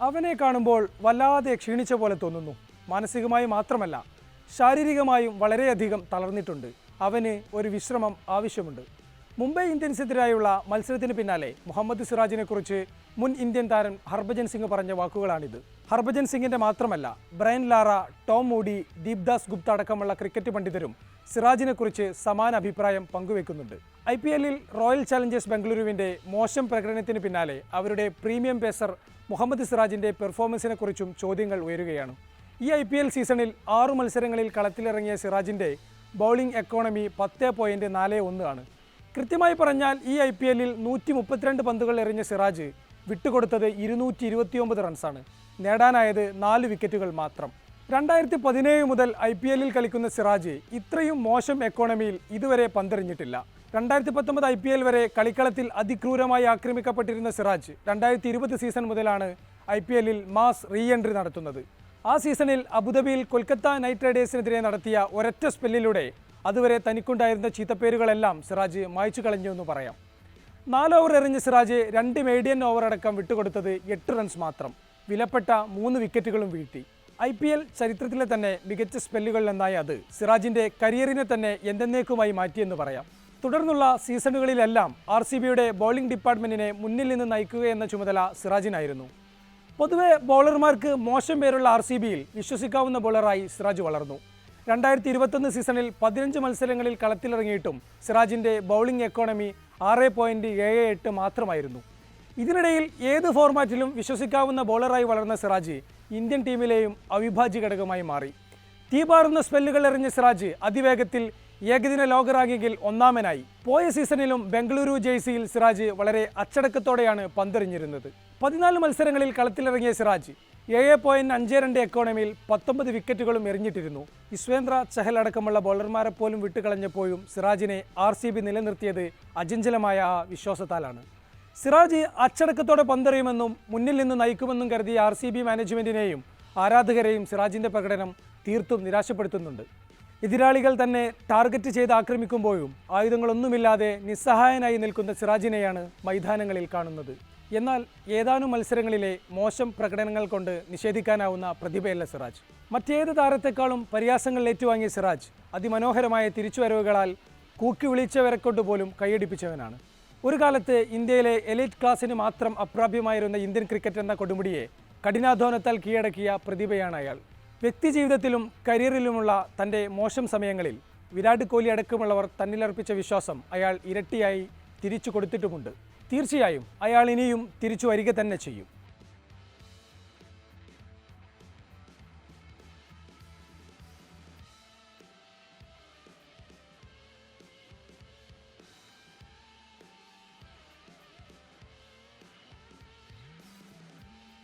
അവനെ കാണുമ്പോൾ വല്ലാതെ ക്ഷീണിച്ച പോലെ തോന്നുന്നു. മാനസികമായി മാത്രമല്ല ശാരീരികമായും വളരെയധികം തളർന്നിട്ടുണ്ട്. അവന് ഒരു വിശ്രമം ആവശ്യമുണ്ട്. മുംബൈ ഇന്ത്യൻസിനെതിരായുള്ള മത്സരത്തിന് പിന്നാലെ മുഹമ്മദ് സിറാജിനെക്കുറിച്ച് മുൻ ഇന്ത്യൻ താരം ഹർഭജൻ സിംഗ് പറഞ്ഞ വാക്കുകളാണിത്. ഹർഭജൻ സിംഗിന്റെ മാത്രമല്ല Brian Lara Tom Moody Deepdas Gupta അടക്കമുള്ള ക്രിക്കറ്റ് പണ്ഡിതരും സിറാജിനെക്കുറിച്ച് സമാന അഭിപ്രായം പങ്കുവെക്കുന്നുണ്ട്. ഐ പി എല്ലിൽ റോയൽ ചലഞ്ചേഴ്സ് ബംഗളൂരുവിന്റെ മോശം പ്രകടനത്തിന് പിന്നാലെ അവരുടെ പ്രീമിയം പേസർ മുഹമ്മദ് സിറാജിന്റെ പെർഫോമൻസിനെക്കുറിച്ചും ചോദ്യങ്ങൾ ഉയരുകയാണ്. ഈ ഐ പി എൽ സീസണിൽ ആറു മത്സരങ്ങളിൽ കളത്തിലിറങ്ങിയ സിറാജിന്റെ ബൗളിംഗ് എക്കോണമി പത്ത് പോയിന്റ് നാല് ഒന്ന് ആണ്. കൃത്യമായി പറഞ്ഞാൽ ഈ ഐ പി എല്ലിൽ നൂറ്റി മുപ്പത്തിരണ്ട് പന്തുകൾ എറിഞ്ഞ സിറാജ് വിട്ടുകൊടുത്തത് ഇരുന്നൂറ്റി ഇരുപത്തിയൊമ്പത് റൺസാണ്. നേടാനായത് നാല് വിക്കറ്റുകൾ മാത്രം. രണ്ടായിരത്തി പതിനേഴ് മുതൽ ഐ പി എല്ലിൽ കളിക്കുന്ന സിറാജ് ഇത്രയും മോശം എക്കോണമിയിൽ ഇതുവരെ പന്തെറിഞ്ഞിട്ടില്ല. രണ്ടായിരത്തി പത്തൊമ്പത് ഐ പി എൽ വരെ കളിക്കളത്തിൽ അതിക്രൂരമായി ആക്രമിക്കപ്പെട്ടിരുന്ന സിറാജ് രണ്ടായിരത്തി ഇരുപത് സീസൺ മുതലാണ് ഐ പി എല്ലിൽ മാസ് റീ എൻട്രി നടത്തുന്നത്. ആ സീസണിൽ അബുദാബിയിൽ കൊൽക്കത്ത നൈറ്റ് റൈഡേഴ്സിനെതിരെ നടത്തിയ ഒരൊറ്റ സ്പെല്ലിലൂടെ അതുവരെ തനിക്കുണ്ടായിരുന്ന ചീത്തപ്പേരുകളെല്ലാം സിറാജ് മായ്ച്ചു കളഞ്ഞു എന്ന് പറയാം. നാല് ഓവർ എറിഞ്ഞ സിറാജ് രണ്ട് മീഡിയൻ ഓവറടക്കം വിട്ടുകൊടുത്തത് എട്ട് റൺസ് മാത്രം. വിലപ്പെട്ട മൂന്ന് വിക്കറ്റുകളും വീഴ്ത്തി. ഐ പി എൽ ചരിത്രത്തിലെ തന്നെ മികച്ച സ്പെല്ലുകളിലൊന്നായ അത് സിറാജിന്റെ കരിയറിനെ തന്നെ എന്തെന്നേക്കുമായി മാറ്റിയെന്ന് പറയാം. തുടർന്നുള്ള സീസണുകളിലെല്ലാം ആർ സി ബിയുടെ ബൗളിംഗ് ഡിപ്പാർട്ട്മെന്റിനെ മുന്നിൽ നിന്ന് നയിക്കുക എന്ന ചുമതല സിറാജിനായിരുന്നു. പൊതുവെ ബൗളർമാർക്ക് മോശം പേരുള്ള ആർ സി ബിയിൽ വിശ്വസിക്കാവുന്ന ബൗളറായി സിറാജ് വളർന്നു. രണ്ടായിരത്തി ഇരുപത്തൊന്ന് സീസണിൽ പതിനഞ്ച് മത്സരങ്ങളിൽ കളത്തിലിറങ്ങിയിട്ടും സിറാജിന്റെ ബൗളിംഗ് എക്കോണമി ആറ് പോയിന്റ് ഏഴ് എട്ട് മാത്രമായിരുന്നു. ഇതിനിടയിൽ ഏത് ഫോർമാറ്റിലും വിശ്വസിക്കാവുന്ന ബൗളറായി വളർന്ന സിറാജ് ഇന്ത്യൻ ടീമിലെയും അവിഭാജ്യ ഘടകമായി മാറി. തീപാറുന്ന സ്പെല്ലുകൾ എറിഞ്ഞ സിറാജ് അതിവേഗത്തിൽ ഏകദിന ലോക റാങ്കിങ്ങിൽ ഒന്നാമനായി. പോയ സീസണിലും ബംഗളൂരു ജേഴ്സിയിൽ സിറാജ് വളരെ അച്ചടക്കത്തോടെയാണ് പന്തെറിഞ്ഞിരുന്നത്. പതിനാല് മത്സരങ്ങളിൽ കളത്തിലിറങ്ങിയ സിറാജ് ഏഴ് പോയിന്റ് അഞ്ച് രണ്ട് എക്കോണമിയിൽ പത്തൊമ്പത് വിക്കറ്റുകളും എറിഞ്ഞിട്ടിരുന്നു. ഇസ്വേന്ദ്ര ചഹൽ അടക്കമുള്ള ബൗളർമാരെ പോലും വിട്ടുകളഞ്ഞപ്പോഴും സിറാജിനെ ആർ സി ബി നിലനിർത്തിയത് അചഞ്ചലമായ ആ വിശ്വാസത്താലാണ്. സിറാജ് അച്ചടക്കത്തോടെ പന്തെറിയുമെന്നും മുന്നിൽ നിന്ന് നയിക്കുമെന്നും കരുതിയ ആർ സി ബി മാനേജ്മെന്റിനെയും ആരാധകരെയും സിറാജിന്റെ പ്രകടനം തീർത്തും നിരാശപ്പെടുത്തുന്നുണ്ട്. എതിരാളികൾ തന്നെ ടാർഗറ്റ് ചെയ്ത് ആക്രമിക്കുമ്പോഴും ആയുധങ്ങളൊന്നുമില്ലാതെ നിസ്സഹായനായി നിൽക്കുന്ന സിറാജിനെയാണ് മൈതാനങ്ങളിൽ കാണുന്നത്. എന്നാൽ ഏതാനും മത്സരങ്ങളിലെ മോശം പ്രകടനങ്ങൾ കൊണ്ട് നിഷേധിക്കാനാവുന്ന പ്രതിഭയല്ല സിറാജ്. മറ്റേത് താരത്തെക്കാളും പരിയാസങ്ങൾ ഏറ്റുവാങ്ങിയ സിറാജ് അതിമനോഹരമായ തിരിച്ചുവരവുകളാൽ കൂക്കി വിളിച്ചവരെ കൊണ്ട് പോലും കൈയടിപ്പിച്ചവനാണ്. ഒരു കാലത്ത് ഇന്ത്യയിലെ എലൈറ്റ് ക്ലാസ്സിന് മാത്രം അപ്രാപ്യമായിരുന്ന ഇന്ത്യൻ ക്രിക്കറ്റ് എന്ന കൊടുമുടിയെ കഠിനാധ്വാനത്താൽ കീഴടക്കിയ പ്രതിഭയാണ് അയാൾ. വ്യക്തിജീവിതത്തിലും കരിയറിലുമുള്ള തന്റെ മോശം സമയങ്ങളിൽ വിരാട് കോഹ്ലി അടക്കമുള്ളവർ തന്നിലർപ്പിച്ച വിശ്വാസം അയാൾ ഇരട്ടിയായി തിരിച്ചു കൊടുത്തിട്ടുമുണ്ട്. തീർച്ചയായും അയാൾ ഇനിയും തിരിച്ചു വരിക തന്നെ ചെയ്യും.